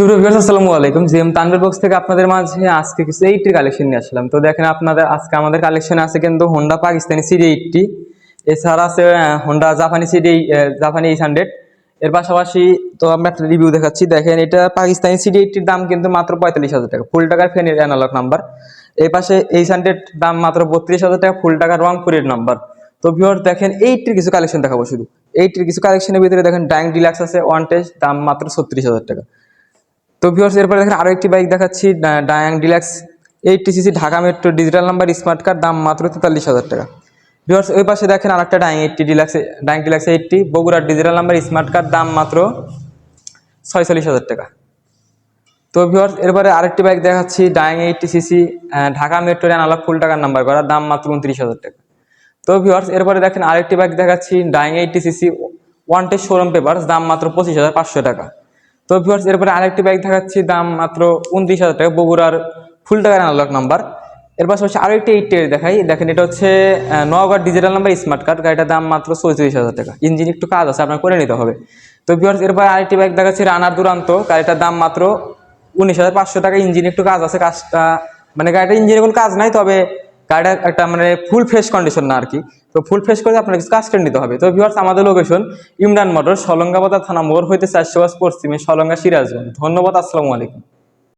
শুরু ভিউয়ার্স আলাইকুম। বক্স থেকে আপনাদের মাঝে আজকে কিছু কালেকশন নিয়ে আসলাম। তো দেখেন আপনাদের আজকে আমাদের আছে কিন্তু হোন্ডা পাকিস্তানি এছাড়া আছে হোন্ডা জাপানি সিডি জাপানি এইট হান্ড্রেড এর পাশাপাশি তো আমরা একটা রিভিউ দেখাচ্ছি। দেখেন, এটা পাকিস্তানি সিডি এইটটির দাম কিন্তু মাত্র পঁয়তাল্লিশ হাজার টাকা। ফুল টাকার ফেনের অ্যানালগ নাম্বার এই পাশে এইট হান্ড্রেড দাম মাত্র বত্রিশ হাজার টাকা ফুল টাকার রংপুরের নাম্বার তো ভিউয়ার দেখেন এইটটির কিছু কালেকশন দেখাবো শুধু। এইটটির কিছু কালেকশনের ভিতরে দেখেন ডাইং ডিলাক্স আছে ওয়ান টেস্ট দাম মাত্র ছত্রিশ হাজার টাকা। তো ভিউয়ার্স এরপরে দেখেন আরও একটি বাইক দেখাচ্ছি Dayang deluxe eighty CC Dhaka metro digital number smart card দাম মাত্র তেতাল্লিশ হাজার টাকা। ভিউয়ার্স ওই পাশে দেখেন আরেকটা Dayang eighty deluxe Dayang deluxe eighty বগুড়ার ডিজিটাল নাম্বার স্মার্ট কার্ড দাম মাত্র ছয়চল্লিশ হাজার টাকা। তো ভিউয়ার্স এরপরে আরেকটি বাইক দেখাচ্ছি ডায়াং এইটটি সিসি ঢাকা মেট্রোর অ্যানালগ ফুল টাকার নাম্বার করা দাম মাত্র উনত্রিশ হাজার টাকা। তো ভিউয়ার্স এরপরে দেখেন আরেকটি বাইক দেখাচ্ছি Dayang eighty CC one test showroom paper দাম মাত্র পঁচিশ হাজার পাঁচশো টাকা। তো ভিউয়ার্স এরপরে আরেকটি বাইক দেখাচ্ছি, দাম মাত্র উনত্রিশ হাজার টাকা, বগুড়ার ফুল টাকার আনলক নাম্বার এর পাশাপাশি আরও একটি এইট এইটটি দেখাই। দেখেন, এটা হচ্ছে Naogaon digital number smart card গাড়িটার দাম মাত্র চৌত্রিশ হাজার টাকা। ইঞ্জিন একটু কাজ আছে, আপনার করে নিতে হবে। তো ভিউয়ার্স এরপরে আরেকটি বাইক দেখাচ্ছি, রানার দুরান্ত। গাড়িটার দাম মাত্র উনিশ হাজার পাঁচশো টাকা, ইঞ্জিন একটু কাজ আছে, কাজটা মানে গাড়িটার ইঞ্জিনে কোনো কাজ নাই, তবে গাড়িটা একটা মানে ফুল ফ্রেশ কন্ডিশন না আর কি তো ফুল ফ্রেশ করে আপনাকে কাজ করে নিতে হবে। তো ভিউয়ার্স আমাদের লোকেশন ইমরান মোটর সলঙ্গাবাদা থানা মোড় হইতে চারশো বাস পশ্চিমে সলঙ্গা সিরাজগঞ্জ। ধন্যবাদ, আসসালামু আলাইকুম।